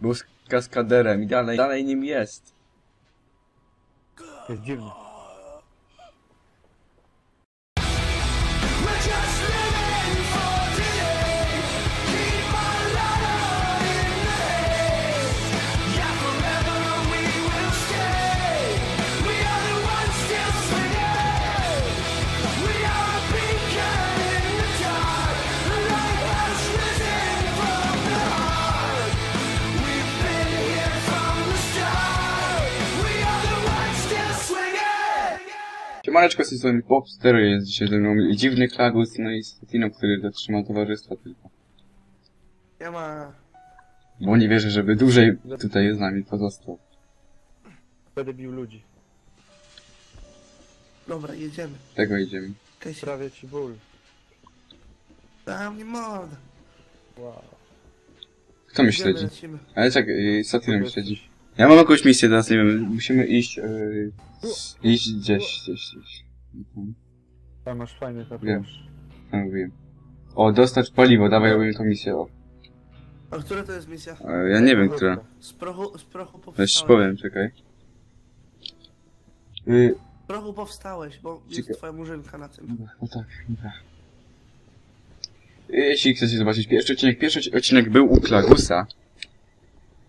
Był z kaskaderem i dalej, dalej nim jest. Jest dziwny. Siemaneczko, z strony Popster, jest dzisiaj ze mną dziwny Klagus, no i Statino, który dotrzyma towarzystwa tylko. Ja ma... Bo nie wierzę, żeby dłużej tutaj z nami pozostał. Będę bił ludzi. Dobra, jedziemy. Tego idziemy. Casey, Prawie ci ból. dam mnie mordę. Wow. Kto Jedziemy, śledzi? lecimy. Ale czekaj, Statino mnie śledzi. Ja mam jakąś misję teraz, nie wiem, musimy iść, yy, iść gdzieś, gdzieś, gdzieś. Mhm, Tam masz fajny Wiem. tatuaż. tam mówiłem. O, dostać paliwo, dawaj robimy tą misję, o. A która to jest misja? E, Ja nie wiem, która. Z prochu, z prochu ci powstałeś. powiem, czekaj. Yy, Z prochu powstałeś, bo jest Czekaj. twoja murzynka na tym. Dobra, no tak, dobra. Jeśli chcecie zobaczyć pierwszy odcinek, pierwszy odcinek był u Klagusa.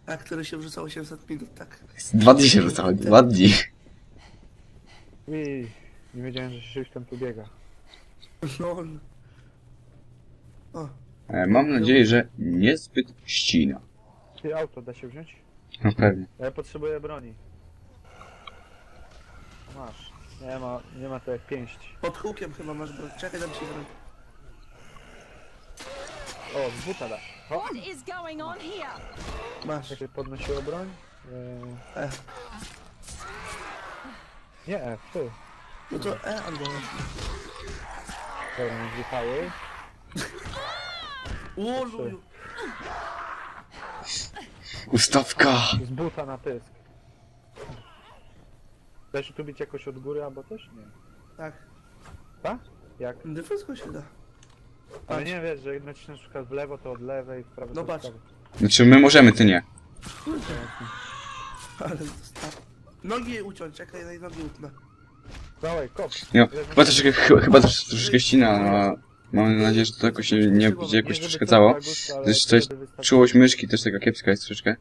A który się wrzucał 800 minut, tak. Dwa dni się rzucały, dwa dni. Ui, nie wiedziałem, że się tam tu biega. Lol. O, E, Mam nadzieję, że niezbyt ścina. Ty auto da się wziąć? No pewnie. Ja potrzebuję broni. Masz. Nie ma, nie ma to jak pięść. pod hukiem chyba masz broń. Czekaj, dam ci broń. O, z buta da. O, What is going on here? Masz. jak się podnosiło broń? Eee, E. nie, F, ty. No to E albo F. Dobra, nie zjechały. Łoluju. Ustawka! Z buta na pysk. Da się tu bić jakoś od góry albo też? Nie. Tak. Tak? Jak? No wszystko się da. Ale nie wiesz, że naciśniesz na przykład w lewo, to od lewej, w prawo No to od patrz. prawej. Znaczy my możemy, ty nie. Ale zostaw. Nogi uciąć, czekaj, nogi utnę. Dawaj, kop. No, chyba troszeczkę, chyba, chyba też troszeczkę ścina, no, mam nadzieję, że to jakoś nie, nie będzie jakoś przeszkadzało. Zresztą to jest Czułość myszki też taka kiepska jest troszeczkę.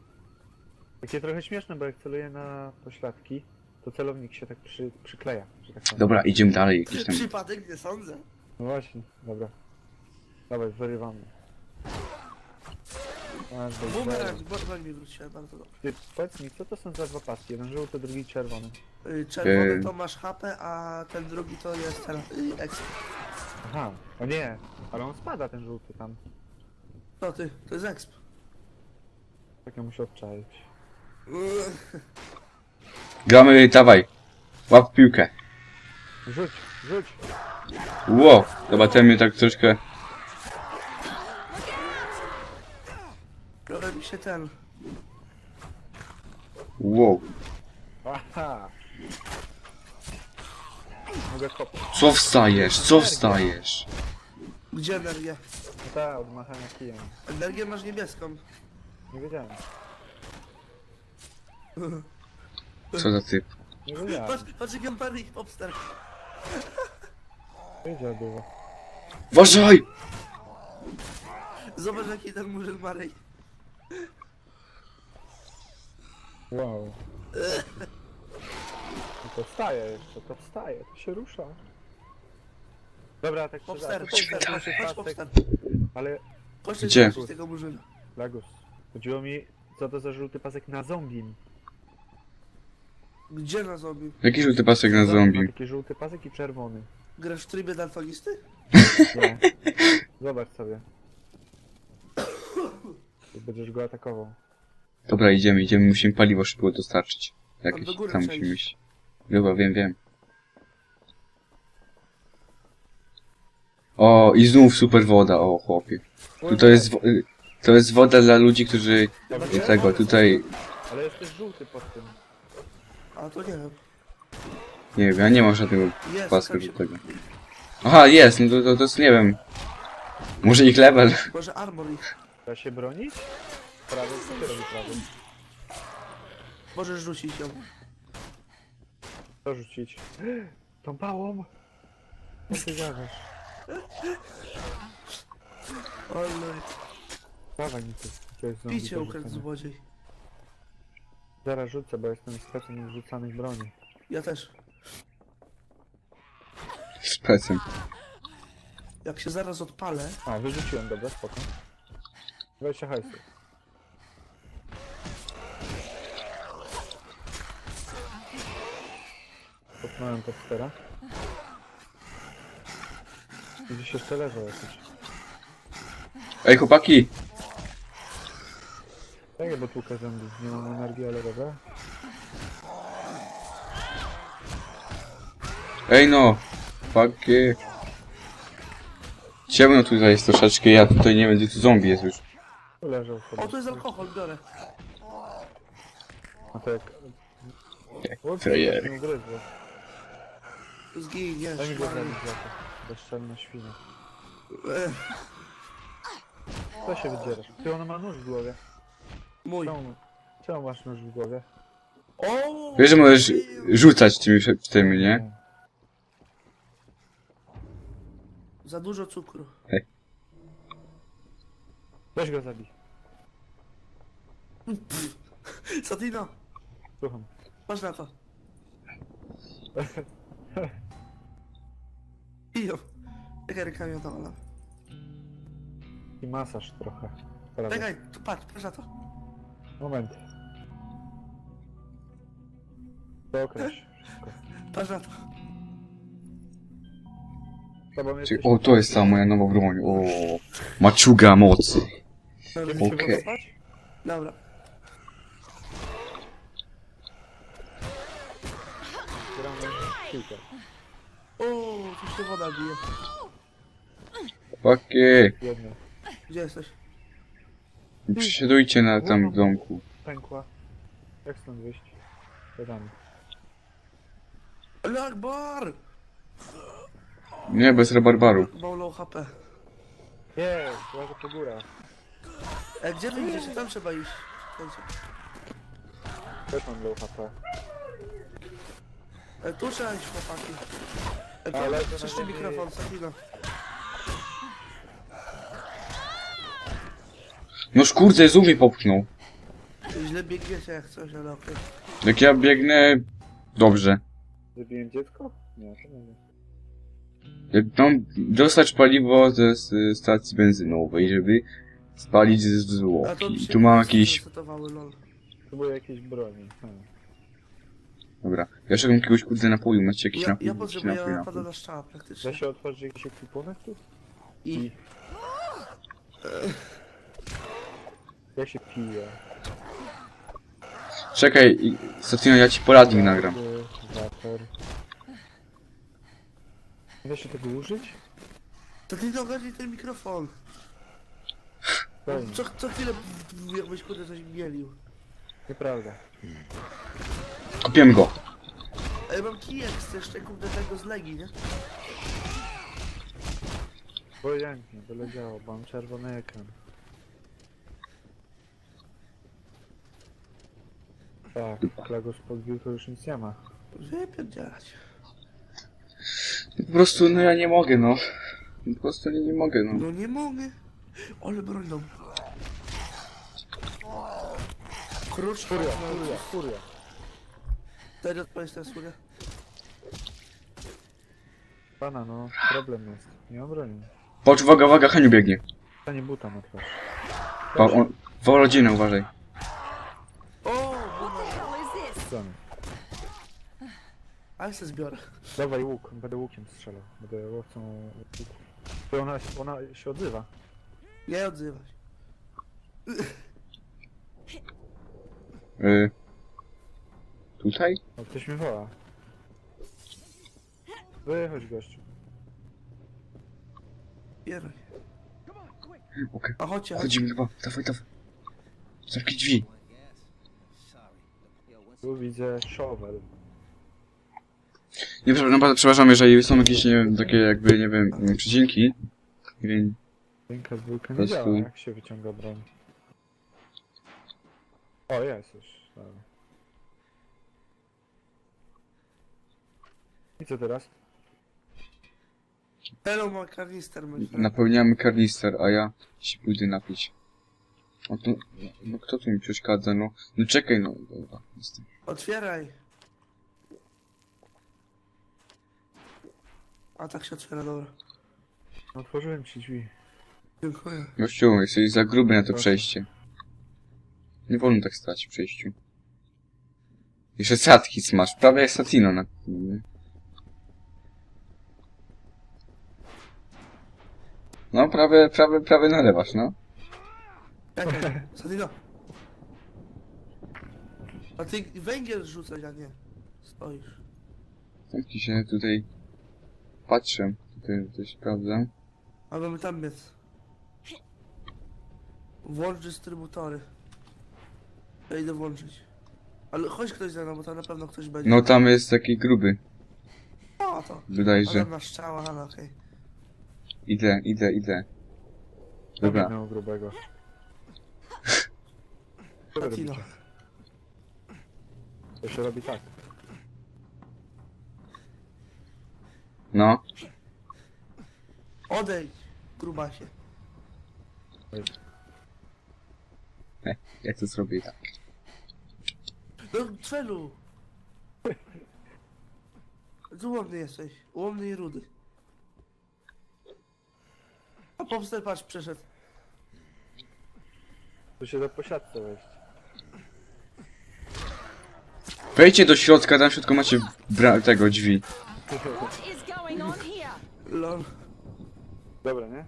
Takie trochę śmieszne, bo jak celuję na pośladki, to celownik się tak przy, przykleja, że tak powiem. Dobra, idziemy dalej, jakieś tam... Przypadek, nie sądzę. No właśnie, dobra. Dawaj, wyrywamy. A. Bumerang, bo broń mi wróciła bardzo dobrze. Ty, powiedz mi, co to są za dwa paski? Jeden żółty, drugi czerwony. Y, Czerwony Yy. to masz HP, a ten drugi to jest ten y, ekstra. Aha, o nie, ale on spada ten żółty tam. No ty, to jest exp. Tak ja muszę obczaić. Gramy, dawaj. Łap piłkę. Rzuć, rzuć! Wow, zobaczymy tak troszkę... się ten... Wow. Aha! Mogę. Co wstajesz? Co wstajesz? Gdzie energię? No tak, od machania kijem. Energię masz niebieską. Nie wiedziałem. Co za typ? Nie wiedziałem. Patrz, patrz jak on parę ich popstar. Wiedział było. Uważaj! Zobacz jaki ten murzyn Marej. Wow. No to wstaje jeszcze, to wstaje, to się rusza. Dobra, tak Popstar, chodź popstar. ale Gdzie? zobaczyć tego murzyna. Lagus. Chodziło mi, co to za żółty pasek na zombie. Gdzie na zombie? Jaki żółty pasek na Ma zombie? taki żółty pasek i czerwony. Grasz w trybie daltonisty? No. Zobacz sobie. Tu Będziesz go atakował. Dobra, idziemy, idziemy, musimy paliwo szybko dostarczyć. Jakieś do góry tam trzeba musimy iść. iść. Dobra, wiem, wiem. O, i znów super woda, o chłopie. Tu to jest, wo- y, to jest woda dla ludzi, którzy Dobra, tego, tutaj, Ale jest też żółty pod tym. A to nie wiem. nie wiem, ja nie mam żadnego Jest, paska tam do się... tego. Aha, jest, no to, to, to jest, nie wiem. Może ich level? Może armor ich. Da się bronić? Prawy, co ty robi prawy? Możesz rzucić ją. Co rzucić? Tą pałą? Co ty gadasz? Ale Dawaj mi to. To jest zombie picie do ukradł rzucenia. złodziej. Zaraz rzucę, bo jestem specem rzucanych broni. Ja też. Specem. Jak się zaraz odpalę, A, wyrzuciłem, dobra, spoko. 20 hajsów. Popnąłem pod stera. Gdzieś jeszcze leżał jakiś. Ej, chłopaki! Tak, bo tłukę zęby. Nie mam energii, ale dobra. Ej no! Fuck. Ciemno tutaj jest troszeczkę, ja tutaj nie wiem gdzie tu zombie jest już. Leżał sobie. o tu jest alkohol, biorę. A to jak... O, frajer. nie ugryzło. Zginiesz. Daj mi go zabić za to. Bezczelna świnia. Ech, Co się wydzierasz? Ty, ona ma nóż w głowie. Mój. Czemu, czemu masz nóż w głowie? O! Wiesz, że możesz rzucać tymi, tymi nie? Za dużo cukru. Weź go zabij. Satino, Słucham. patrz na to. Ijo. Czekaj, rękami o to. I masaż trochę. Prawie. Czekaj, tu patrz, patrz na to. Moment. Wszystko. Patrz na to. Tobą Czy- jesteś... O, to jest ta moja nowa broń. O, maczuga mocy. Dobra, Chcemy się Okej. wykopać? Dobra. Gramy w piłkę. O, tu się woda bije. Jedno. Gdzie jesteś? Przesiadujcie na tam w domku. Pękła. Jak stąd wyjść? Zadamy. Ale Akbar! Nie, bez rabarbaru. Mam low HP. Jej, była to góra. E, gdzie wy idziecie? Tam trzeba iść. Czekajcie. Też mam low HP. E, tu trzeba iść, chłopaki. E, Ale Ale to Czyszczy mikrofon, Satino. No kurde, zoom mi popchnął. Źle biegniecie jak coś, ale okej. Jak ja biegnę... Dobrze. Zabiłem dziecko? Nie, to nie wiem. Mam dostać paliwo ze z stacji benzynowej, żeby spalić to zwłoki. Tu mam jakiś... Próbuję jakiejś broni. Hmm. Dobra. Ja szukam jakiegoś kurde napoju. Macie jakiś Ja, napój? ja Jakiś potrzebuję napój, napada napój. na strzała praktycznie. Da się otworzyć jakiś ekwipunek tu? I Jak się pije? Czekaj, i- Satino, ja ci poradnik nagram. Water. Nie da się tego użyć? Satino, ogarnij ten mikrofon. Fajnie. Co, co chwilę jakbyś kurde coś mielił. Nieprawda. Kupiłem go. Ja mam kijek z jeszcze kurde tego z Legii, nie? Obojętnie, byle działo, bo mam czerwony ekran. Tak, Klagos podbił, to już nic nie ma. Wypierdzielać. Po prostu, no ja nie mogę, no. Po prostu nie, nie mogę, no. No nie mogę. Ale bronią. Krucz, Furia, furia, furia. Daj odpowiedź teraz furia. Pana, no, problem jest. Nie mam broni. Patrz, uwaga, uwaga, Haniu biegnie. Stanie buta na twarz. Pa, on... Woła rodzinę, uważaj. O, boomer. Strony. A ja se zbiorę. Dawaj łuk, będę łukiem strzelał. Będę łowcą łuku. To ona, ona się odzywa. Nie odzywaj. Y... Tutaj? O, ktoś mnie woła. Wychodź gościu. Bieraj. Okej. A chodźcie, chodźcie. Chodzimy chyba. Dawaj, dawaj. Zamknij drzwi. Tu widzę shovel. Nie, przepraszam, przepraszam, jeżeli są jakieś, nie wiem, takie jakby, nie wiem, przycinki. Nie wiem. Ręka dwójka nie Prostu- działa, jak się wyciąga broń. O, jest już. Dobra. I co teraz? Hello, ma kanister, my friend. Napełniamy karnister, a ja się pójdę napić. No to, no kto tu mi przeszkadza, no? No czekaj, no, dobra, jestem. Otwieraj. A tak się otwiera, dobra. Otworzyłem ci drzwi. Dziękuję. Gościu, jesteś za gruby na to przejście. Nie wolno tak stać w przejściu. Jeszcze satki masz, prawie jak Satino na... No, prawie, prawie, prawie nalewasz, no. Czekaj, Sadino. A ty węgiel rzucaj, a nie. Stoisz. Tak ci się tutaj patrzę, tutaj coś sprawdzam. A mamy tam biec. Włącz dystrybutory. Ja idę włączyć. Ale chodź ktoś ze mną, bo tam na pewno ktoś będzie. No tam jest taki gruby, O, to. wydaje, Ale że... na ale okej. Idę, idę, idę. Dobra, Dominął grubego. Co wy Latino. robicie? To się robi tak. no. Odejdź, grubasie. Jak to zrobię tak? No, Twelu! Tu łomny jesteś. Łomny i rudy. A popster patrz, przeszedł. Tu się do posiadce wejść. Wejdźcie do środka, tam w środku macie bra- tego drzwi. What is going on here? Lol. Dobra, nie?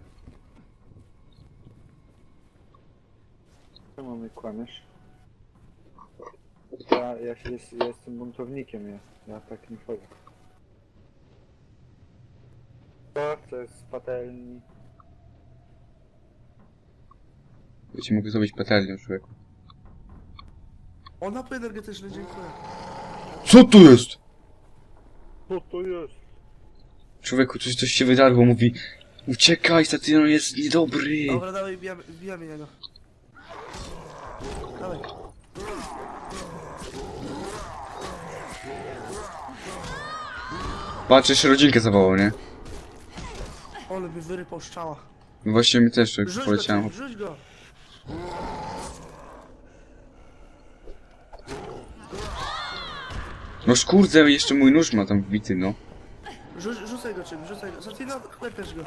Czemu mnie kłamiesz? Ja, ja, się jest, ja jestem buntownikiem, ja, ja tak nie wchodzę. To z patelni. Wiecie, mogę zrobić patelnię, człowieku. O, napój energetyczny, dziękuję. Co tu jest? Co to jest? Człowieku, coś, coś się wydarło, mówi Uciekaj, Satino jest niedobry. Dobra, dawaj, wbijamy, wbijamy niego. Dawaj. Patrz, jeszcze rodzinkę zawołał, nie? Ole mi wyrypał szczała. Właśnie mi też tak Rzuć go, go. No skurde, jeszcze mój nóż ma tam wbity, no. Rzuć, rzucaj go czym, rzucaj go. Satino, klepiesz go.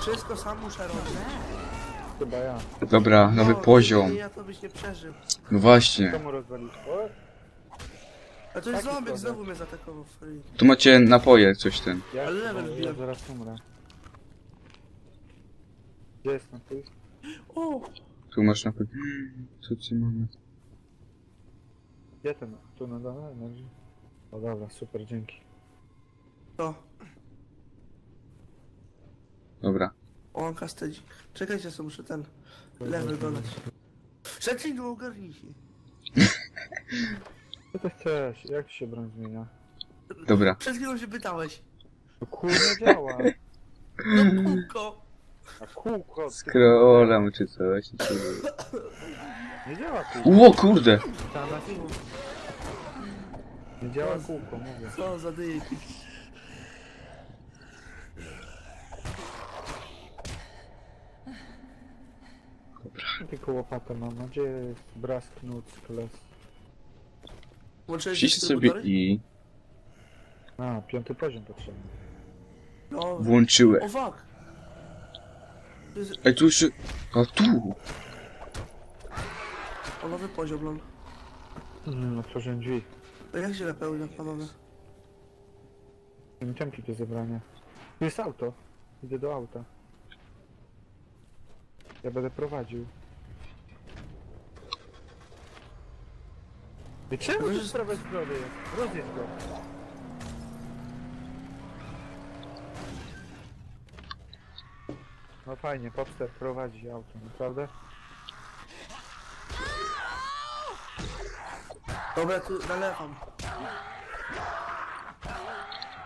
Wszystko sam muszę robić. Chyba ja. Dobra, nowy O, poziom. Ja to byś nie przeżył. No właśnie. Komu rozwalić? O, A to jest Taki zombie, problem. znowu mnie zaatakował. Free. Tu macie napoje, coś ten. ja, Ale level ja wbiłem. zaraz umrę. Gdzie jest napój? O, Tu masz napój. Co ci mamy? Gdzie ten? Tu na dole leży? O dobra, super, dzięki. to. Dobra. O, on kastedzi. Czekajcie, co muszę ten level dodać. Satino, ogarnij się. Co ty chcesz? Jak ci się broń zmienia? Dobra. Przed chwilą się pytałeś. No kurde działa! No kółko. A kółko! ty- Scrollam czy coś. czy- Nie działa kółko. Ło, kurde! Ta na kółko. Nie działa kółko, mówię. Co za dyk. Tylko łopatę mam. A Gdzie jest brask, nut, kles? Włączyłeś Wciśnij sobie dystrybutory? i A, piąty poziom potrzebny. No. włączyłem. O fuck. To jest Ej, tu jeszcze... A tu! o nowy poziom, lol. Mm, otworzyłem drzwi. To jak się napełnia, panowie? Nie tempi do zebrania. Tu jest auto. Idę do auta. Ja będę prowadził. I czemu To tu jest- sprawa zbrody jest? Rozjedź go. No fajnie, Popster prowadzi auto, naprawdę? Dobra, tu nalewam.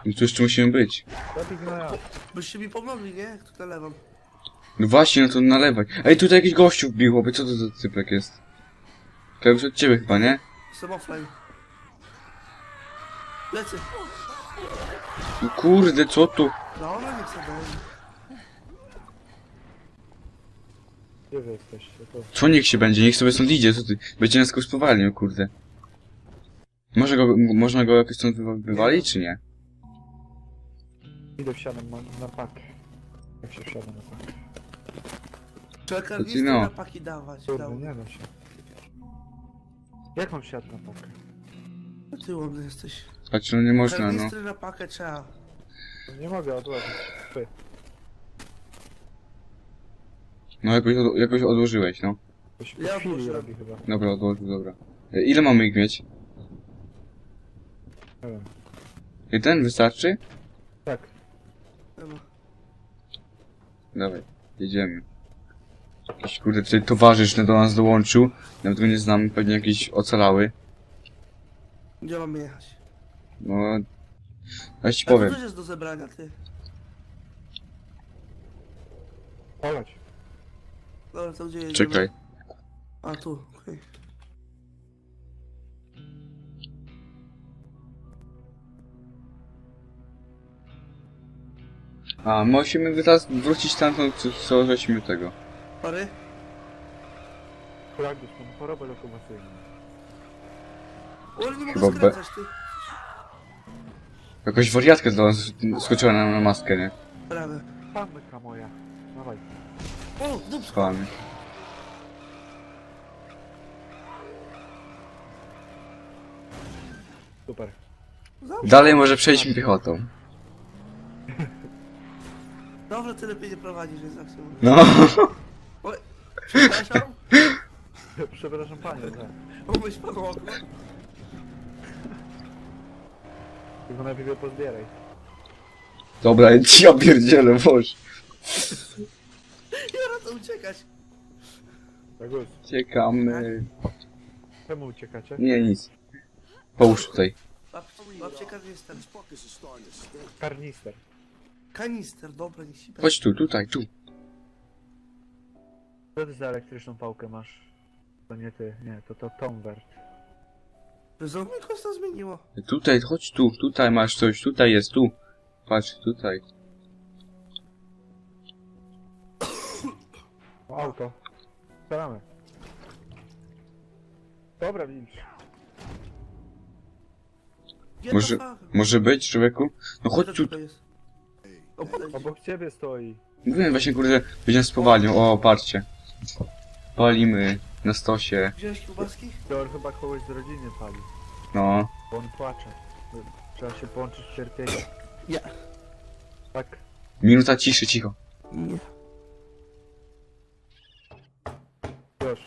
I tu jeszcze musimy być. Zabij. Byście mi pomogli, nie? Jak tu nalewam. No właśnie, no to nalewaj. Ej, tutaj jakiś gościu wbił, chłopie, co to za cypek jest? Klaus od ciebie chyba, nie? Offline. Lecę. No kurde, co tu? No, ona nie chce będzie. Gdzie wy jesteście? To... Co niech się będzie, niech sobie stąd idzie, co ty? Będzie nas kogoś spowalniał, kurde. Może go, można go jakoś stąd wywa- wywalić, czy nie? Idę wsiadam na, na pakę. Jak się wsiada na pakę? Ci karnistry no. na paki dawać. Kurde, Dał. nie da się. Jak mam wsiadł na pakę? Tyłom jesteś. Znaczy, no nie można, no. Karnistry na pakę trzeba. No Nie mogę odłożyć. Ty. No jakoś, od, jakoś odłożyłeś, no. To się po Ja chwili odłożyłem. robi chyba. Dobra, odłożył, dobra. E, Ile mamy ich mieć? Nie wiem. Jeden wystarczy? Tak. Dawaj, jedziemy. Jakiś kurde tutaj towarzysz do nas dołączył. Nawet go nie znamy, pewnie jakiś ocalały. Gdzie mamy jechać? No... Ja ci A powiem. też jest do zebrania, ty. Olać. Dobra, to gdzie jedziemy? Czekaj. A tu, okej. A, musimy teraz wrócić tamtąd, co, co żeśmy tego. Pary? Pragus, mam chorobę lokomocyjną. O, ale nie mogę Chyba be- skręcać, ty. Jakaś wariatka do nas skoczyła nam na maskę, nie? Prawe. Pamyka moja. Dawaj. O, dupsko. Spamy. Super. Zawsze. Dalej może przejdźmy piechotą. Dobrze, ty lepiej nie prowadzisz, więc zawsze mówię. No. Przepraszam. Przepraszam panie, tak. Umyć okno. Tylko najpierw je pozbieraj. Dobra, ja pierdzielę, boż. Ja to uciekać. Pragus, Ciekamy. czemu uciekacie? Nie, nic. Połóż tutaj. Łap, łapcie kanister. Karnister. Kanister, dobra, niech się Chodź tu, tutaj, tu. Co ty za elektryczną pałkę masz? To nie ty, nie, to to Tombert. Znowu mi kosta zmieniło. Tutaj, chodź tu, tutaj masz coś, tutaj jest, tu. Patrz, tutaj. O, auto. Staramy. Dobra. Gdzie Może-? Może być, człowieku? No chodź tu. tutaj jest? O, podejdź. Obok ciebie stoi. Mówiłem właśnie, kurde, będzie nas spowalniał. O, patrzcie. Palimy na stosie. Wziąłeś kiełbaski? To on chyba kogoś z rodziny pali. No. Bo on płacze. Trzeba się połączyć z cierpieniem. Nie. Tak. Minuta ciszy, cicho. Nie. Już.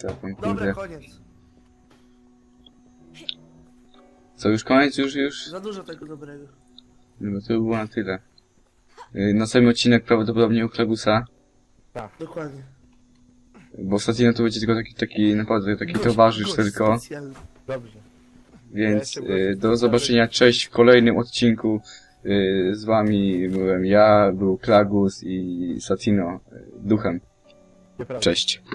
Telefon, Dobra, kurde. koniec. Co, już koniec? Już, już? Za dużo tego dobrego. No to by było na tyle. Yy, Następny odcinek prawdopodobnie u Klegusa. Dokładnie. Bo ostatnio to będzie tylko taki, taki naprawdę taki Gość- towarzysz gość tylko. specjalny. Dobrze. Więc y, do zobaczenia, cześć w kolejnym odcinku. Y, z wami byłem ja, był Klagus i Satino y, duchem. Nieprawda. Cześć.